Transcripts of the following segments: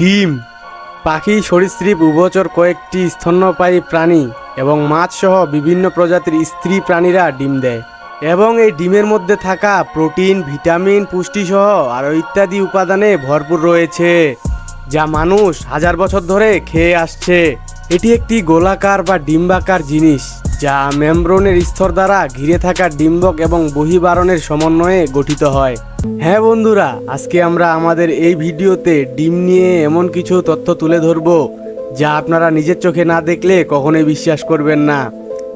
ডিম। পাখি, সরীসৃপ, উভচর কয়েকটি স্তন্যপায়ী প্রাণী এবং মাছ সহ বিভিন্ন প্রজাতির স্ত্রী প্রাণীরা ডিম দেয় এবং এই ডিমের মধ্যে থাকা প্রোটিন, ভিটামিন, পুষ্টিসহ আরও ইত্যাদি উপাদানে ভরপুর রয়েছে, যা মানুষ হাজার বছর ধরে খেয়ে আসছে। এটি একটি গোলাকার বা ডিম্বাকার জিনিস। যা মেমব্রনের স্তর দ্বারা ঘিরে থাকা ডিম্বক এবং বহিবারণের সমন্বয়ে গঠিত হয়। হ্যাঁ বন্ধুরা, আজকে আমরা আমাদের এই ভিডিওতে ডিম নিয়ে এমন কিছু তথ্য তুলে ধরব যা আপনারা নিজের চোখে না দেখলে কখনোই বিশ্বাস করবেন না।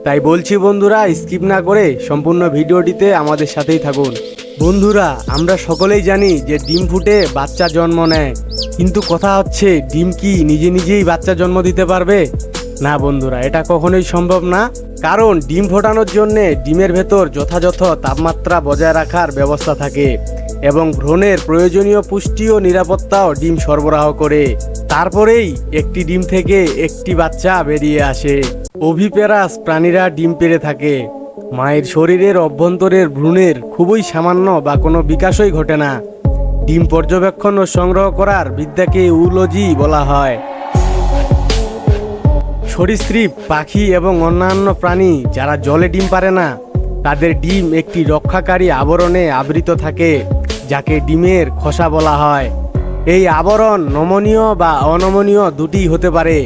তাই বলছি বন্ধুরা, স্কিপ না করে সম্পূর্ণ ভিডিওটিতে আমাদের সাথেই থাকুন। বন্ধুরা, আমরা সকলেই জানি যে ডিম ফুটে বাচ্চা জন্ম নেয়। কিন্তু কথা হচ্ছে, ডিম কি নিজে নিজেই বাচ্চা জন্ম দিতে পারবে? না বন্ধুরা, এটা কখনোই সম্ভব না। কারণ ডিম ফোটানোর জন্য ডিমের ভেতর যথাযথ তাপমাত্রা বজায় রাখার ব্যবস্থা থাকে এবং ভ্রূণের প্রয়োজনীয় পুষ্টি ও নিরাপত্তাও ডিম সরবরাহ করে। তারপরেই একটি ডিম থেকে একটি বাচ্চা বেরিয়ে আসে। অভিপেরাস প্রাণীরা ডিম পেড়ে থাকে। মায়ের শরীরের অভ্যন্তরের ভ্রূণের খুবই সামান্য বা কোনো বিকাশই ঘটে না। ডিম পর্যবেক্ষণ ও সংগ্রহ করার বিদ্যাকে উলজি বলা হয়। সরীসৃপ পাখি এবং অন্যান্য প্রাণী যারা জলে ডিম পারে না, তাদের ডিম একটি রক্ষাকারী আবরণে আবৃত থাকে, যাকে ডিমের খোসা বলা হয়। এই আবরণ নমনীয় বা অনমনীয় দুটি হতে পারে।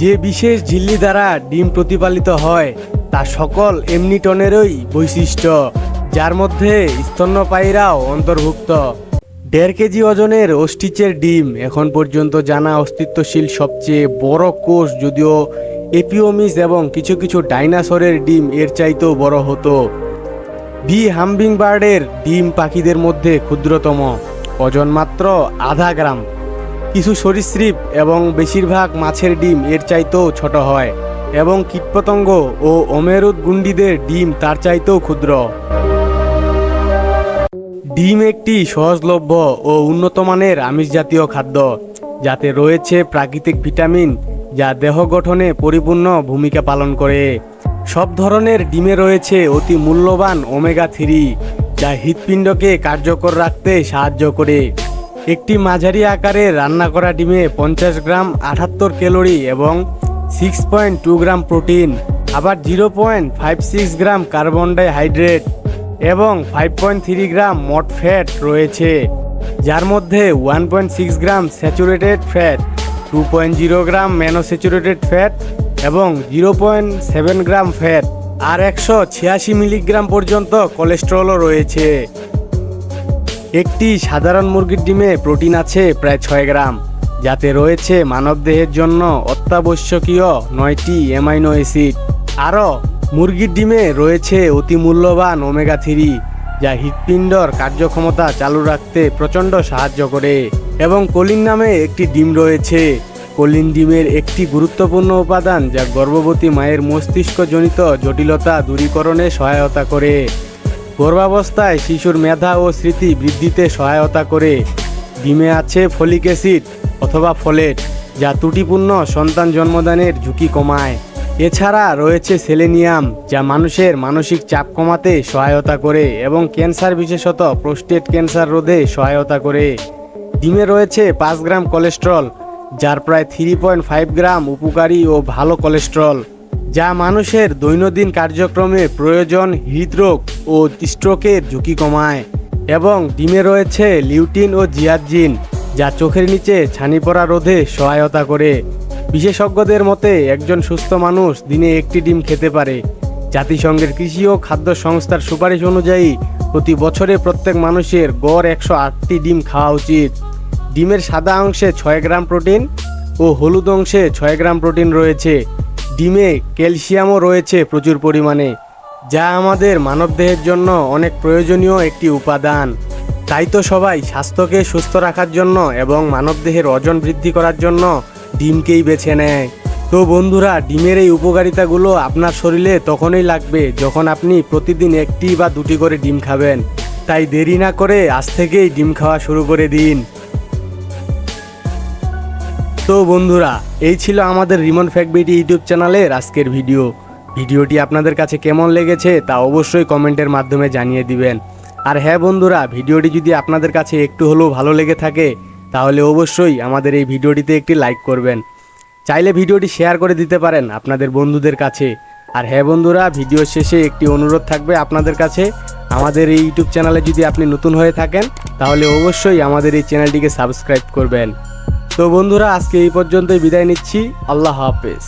যে বিশেষ ঝিল্লি দ্বারা ডিম প্রতিপালিত হয়, তা সকল এমনিটনেরই বৈশিষ্ট্য, যার মধ্যে স্তন্যপায়ীরাও অন্তর্ভুক্ত। দেড় কেজি ওজনের অস্টিচের ডিম, এখন পর্যন্ত জানা অস্তিত্বশীল সবচেয়ে বড় কোষ যদিও এপিওমিস এবং কিছু কিছু ডাইনাসরের ডিম এর চাইতেও বড় হতো। বি হাম্বিং বার্ডের ডিম পাখিদের মধ্যে ক্ষুদ্রতম, ওজন মাত্র আধা গ্রাম। কিছু সরীসৃপ এবং বেশিরভাগ মাছের ডিম এর চাইতেও ছোট হয় এবং কীটপতঙ্গ ও অমেরুদ গুন্ডিদের ডিম তার চাইতেও ক্ষুদ্র। ডিম একটি সহজলভ্য ও উন্নত মানের আমিষ জাতীয় খাদ্য, যাতে রয়েছে প্রাকৃতিক ভিটামিন যা দেহ গঠনে পরিপূর্ণ ভূমিকা পালন করে। সব ধরনের ডিমে রয়েছে অতি মূল্যবান ওমেগা থ্রি, যা হৃৎপিণ্ডকে কার্যকর রাখতে সাহায্য করে। একটি মাঝারি আকারে রান্না করা ডিমে পঞ্চাশ গ্রাম আটাত্তর ক্যালোরি এবং six point two gram protein, আবার zero point five six gram carbon dihydrate. এবং ফাইভ পয়েন্ট থ্রি গ্রাম মোট ফ্যাট রয়েছে, যার মধ্যে one point six gram saturated fat two point zero gram monosaturated fat এবং zero point seven gram fat আর একশো ছিয়াশি milligram পর্যন্ত কোলেস্ট্রলও রয়েছে। একটি সাধারণ মুরগির ডিমে প্রোটিন আছে প্রায় ছয় গ্রাম, যাতে রয়েছে মানবদেহের জন্য অত্যাবশ্যকীয় নয়টি অ্যামাইনো অ্যাসিড আরও মুরগির ডিমে রয়েছে অতি মূল্যবান ওমেগা থ্রি, যা হৃৎপিণ্ডর কার্যক্ষমতা চালু রাখতে প্রচণ্ড সাহায্য করে। এবং কলিন নামে একটি ডিম রয়েছে। কলিন ডিমের একটি গুরুত্বপূর্ণ উপাদান, যা গর্ভবতী মায়ের মস্তিষ্কজনিত জটিলতা দূরীকরণে সহায়তা করে। গর্ভাবস্থায় শিশুর মেধা ও স্মৃতি বৃদ্ধিতে সহায়তা করে। ডিমে আছে ফলিক অ্যাসিড অথবা ফলেট, যা ত্রুটিপূর্ণ সন্তান জন্মদানের ঝুঁকি কমায়। এছাড়া রয়েছে সেলেনিয়াম, যা মানুষের মানসিক চাপ কমাতে সহায়তা করে এবং ক্যান্সার বিশেষত প্রোস্টেট ক্যান্সার রোধে সহায়তা করে। ডিমে রয়েছে পাঁচ গ্রাম কোলেস্ট্রল, যার প্রায় থ্রি পয়েন্ট ফাইভ গ্রাম উপকারী ও ভালো কোলেস্ট্রল, যা মানুষের দৈনন্দিন কার্যক্রমে প্রয়োজন হৃদরোগ ও স্ট্রোকের ঝুঁকি কমায়। এবং ডিমে রয়েছে লিউটিন ও জিয়াজিন যা চোখের নিচে ছানি পড়া রোধে সহায়তা করে। বিশেষজ্ঞদের মতে, একজন সুস্থ মানুষ দিনে একটি ডিম খেতে পারে। জাতিসংঘের কৃষি ও খাদ্য সংস্থার সুপারিশ অনুযায়ী, প্রতি বছরে প্রত্যেক মানুষের গড় একশো আটটি ডিম খাওয়া উচিত। ডিমের সাদা অংশে ছয় গ্রাম প্রোটিন ও হলুদ অংশে ছয় গ্রাম প্রোটিন রয়েছে। ডিমে ক্যালসিয়ামও রয়েছে প্রচুর পরিমাণে, যা আমাদের মানবদেহের জন্য অনেক প্রয়োজনীয় একটি উপাদান। তাই তো সবাই স্বাস্থ্যকে সুস্থ রাখার জন্য এবং মানবদেহের ওজন বৃদ্ধি করার জন্য ডিমকেই বেছে নেয়। তো বন্ধুরা, ডিমের এই উপকারিতাগুলো আপনার শরীরে তখনই লাগবে যখন আপনি প্রতিদিন একটি বা দুটি করে ডিম খাবেন। তাই দেরি না করে আজ থেকেই ডিম খাওয়া শুরু করে দিন। তো বন্ধুরা, এই ছিল আমাদের রিমন ফ্যাকবিটি ইউটিউব চ্যানেলের আজকের ভিডিও। ভিডিওটি আপনাদের কাছে কেমন লেগেছে তা অবশ্যই কমেন্টের মাধ্যমে জানিয়ে দিবেন। আর হ্যাঁ বন্ধুরা, ভিডিওটি যদি আপনাদের কাছে একটু হলেও ভালো লেগে থাকে তাহলে অবশ্যই আমাদের এই ভিডিওটিতে একটি লাইক করবেন। চাইলে ভিডিওটি শেয়ার করে দিতে পারেন আপনাদের বন্ধুদের কাছে। আর হ্যাঁ বন্ধুরা ভিডিও শেষে একটি অনুরোধ থাকবে আপনাদের কাছে। আমাদের এই ইউটিউব চ্যানেলে যদি আপনি নতুন হয়ে থাকেন, তাহলে অবশ্যই আমাদের এই চ্যানেলটিকে সাবস্ক্রাইব করবেন। তো বন্ধুরা, আজকে এই পর্যন্তই বিদায় নিচ্ছি। আল্লাহ হাফেজ।